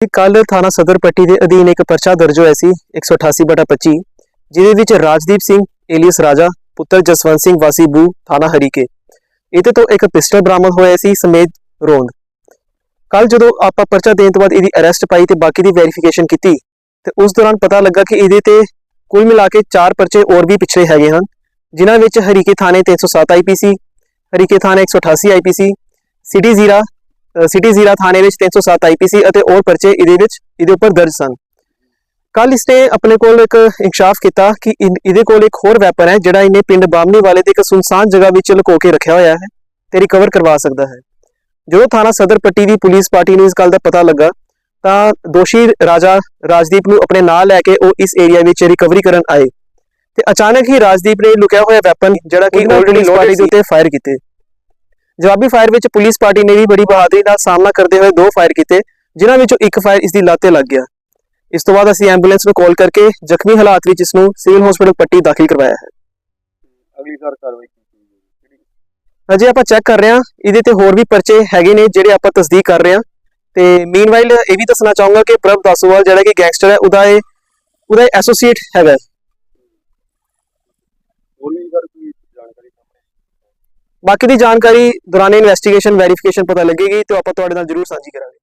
ਕੱਲ ਥਾਣਾ ਸਦਰ ਪੱਟੀ ਦੇ ਅਧੀਨ ਇੱਕ ਪਰਚਾ ਦਰਜ ਹੋਇਆ ਸੀ 188/25 ਜਿਹਦੇ ਵਿੱਚ ਰਾਜਦੀਪ ਸਿੰਘ, ਏਲੀਅਸ ਰਾਜਾ, ਪੁੱਤਰ ਜਸਵੰਤ ਸਿੰਘ ਵਾਸੀ ਬੂ, ਥਾਣਾ ਹਰੀਕੇ। ਇਹਦੇ ਤੋਂ ਇੱਕ ਪਿਸਟਲ ਬਰਾਮਦ ਹੋਇਆ ਸੀ, ਸਮੇਤ ਰੋਂਦ। ਕੱਲ ਜਦੋਂ ਆਪਾਂ ਪਰਚਾ ਦੇਣ ਤੋਂ ਬਾਅਦ ਇਹਦੀ ਅਰੈਸਟ ਪਾਈ ਤੇ ਬਾਕੀ ਦੀ ਵੈਰੀਫਿਕੇਸ਼ਨ ਕੀਤੀ, ਤੇ ਉਸ ਦੌਰਾਨ ਪਤਾ ਲੱਗਾ ਕਿ ਇਹਦੇ ਤੇ ਕੁੱਲ ਮਿਲਾ ਕੇ 4 ਪਰਚੇ ਹੋਰ ਵੀ ਪਿਛਲੇ ਹੈਗੇ ਹਨ, ਜਿਨ੍ਹਾਂ ਵਿੱਚ ਹਰੀਕੇ ਥਾਣੇ 307 ਆਈਪੀਸੀ ਹਰੀਕੇ ਥਾਣੇ 188 IPC city Zira city Zira ਥਾਣੇ ਵਿੱਚ 307 ਆਈਪੀਸੀ ਅਤੇ ਹੋਰ ਪਰਚੇ ਇਹਦੇ ਵਿੱਚ ਇਹਦੇ ਉੱਪਰ ਦਰਜ ਸਨ। ਕੱਲ ਇਸਨੇ ਆਪਣੇ ਕੋਲ ਇੱਕ ਇਨਕਸ਼ਾਫ ਕੀਤਾ ਕਿ ਇਹਦੇ ਕੋਲ ਇੱਕ ਹੋਰ ਵੈਪਨ ਹੈ ਜਿਹੜਾ ਇਹਨੇ ਪਿੰਡ ਬਾਮਨੀ ਵਾਲੇ ਦੇ ਇੱਕ ਸੁਨਸਾਨ ਜਗ੍ਹਾ ਵਿੱਚ ਲੁਕੋ ਕੇ ਰੱਖਿਆ ਹੋਇਆ ਹੈ ਤੇ ਰਿਕਵਰ ਕਰਵਾ ਸਕਦਾ ਹੈ। ਜਦੋਂ ਥਾਣਾ ਸਦਰ ਪੱਟੀ ਦੀ ਪੁਲਿਸ ਪਾਰਟੀ ਨੂੰ ਇਸ ਗੱਲ ਦਾ ਪਤਾ ਲੱਗਾ ਤਾਂ ਦੋਸ਼ੀ ਰਾਜਾ ਰਾਜਦੀਪ ਨੂੰ ਆਪਣੇ ਨਾਲ ਲੈ ਕੇ ਉਹ ਇਸ ਏਰੀਆ ਵਿੱਚ ਰਿਕਵਰੀ ਕਰਨ ਆਏ ਤੇ ਅਚਾਨਕ ਹੀ ਰਾਜਦੀਪ ਨੇ ਲੁਕਿਆ ਹੋਇਆ ਵੈਪਨ ਜਿਹੜਾ ਕਿ ਆਲਰੇਡੀ ਪਾਰਟੀ ਦੇ ਉੱਤੇ ਫਾਇਰ ਕੀਤੇ। ਜਵਾਬੀ ਫਾਇਰ ਵਿੱਚ ਪੁਲਿਸ ਪਾਰਟੀ ਨੇ ਵੀ ਬੜੀ ਬਹਾਦਰੀ ਨਾਲ ਸਾਹਮਣਾ ਕਰਦੇ ਹੋਏ ਦੋ ਫਾਇਰ ਕੀਤੇ ਜਿਨ੍ਹਾਂ ਵਿੱਚੋਂ ਇੱਕ ਫਾਇਰ ਇਸ ਦੀ ਲੱਤ ਲੱਗ ਗਿਆ। ਇਸ ਤੋਂ ਬਾਅਦ ਅਸੀਂ ਐਂਬੂਲੈਂਸ ਨੂੰ ਕਾਲ ਕਰਕੇ ਜ਼ਖਮੀ ਹਾਲਾਤ ਵਿੱਚ ਇਸ ਨੂੰ ਸਿਵਲ ਹਸਪੀਟਲ ਪੱਟੀ ਦਾਖਲ ਕਰਵਾਇਆ ਹੈ। ਅਗਲੀ ਸਰ ਕਾਰਵਾਈ ਕੀਤੀ ਜਾਊਗੀ। ਅਜੇ ਆਪਾਂ ਚੈੱਕ ਕਰ ਰਹੇ ਹਾਂ ਇਹਦੇ ਤੇ ਹੋਰ ਵੀ ਪਰਚੇ ਹੈਗੇ ਨੇ ਜਿਹੜੇ ਆਪਾਂ ਤਸਦੀਕ ਕਰ ਰਹੇ ਹਾਂ। ਤੇ ਮੀਨਵਾਈਲ ਇਹ ਵੀ ਦੱਸਣਾ ਚਾਹੂੰਗਾ ਕਿ ਪ੍ਰਭ ਦਾਸੋਵਾਲ ਜਿਹੜਾ ਕਿ ਗੈਂਗਸਟਰ ਹੈ ਉਹਦਾ ਇਹ ਉਹਦਾ ਐਸੋਸੀਏਟ ਹੈਗਾ ਹੋਰ ਵੀ ਸਰ ਕੋਈ ਜਾਣਕਾਰੀ ਸਾਹਮਣੇ ਬਾਕੀ ਦੀ ਜਾਣਕਾਰੀ ਦੌਰਾਨ ਇਨਵੈਸਟੀਗੇਸ਼ਨ ਵੈਰੀਫਿਕੇਸ਼ਨ ਪਤਾ ਲੱਗੇਗੀ ਤੇ ਆਪਾਂ ਤੁਹਾਡੇ ਨਾਲ ਜ਼ਰੂਰ ਸਾਂਝੀ ਕਰਾਂਗੇ।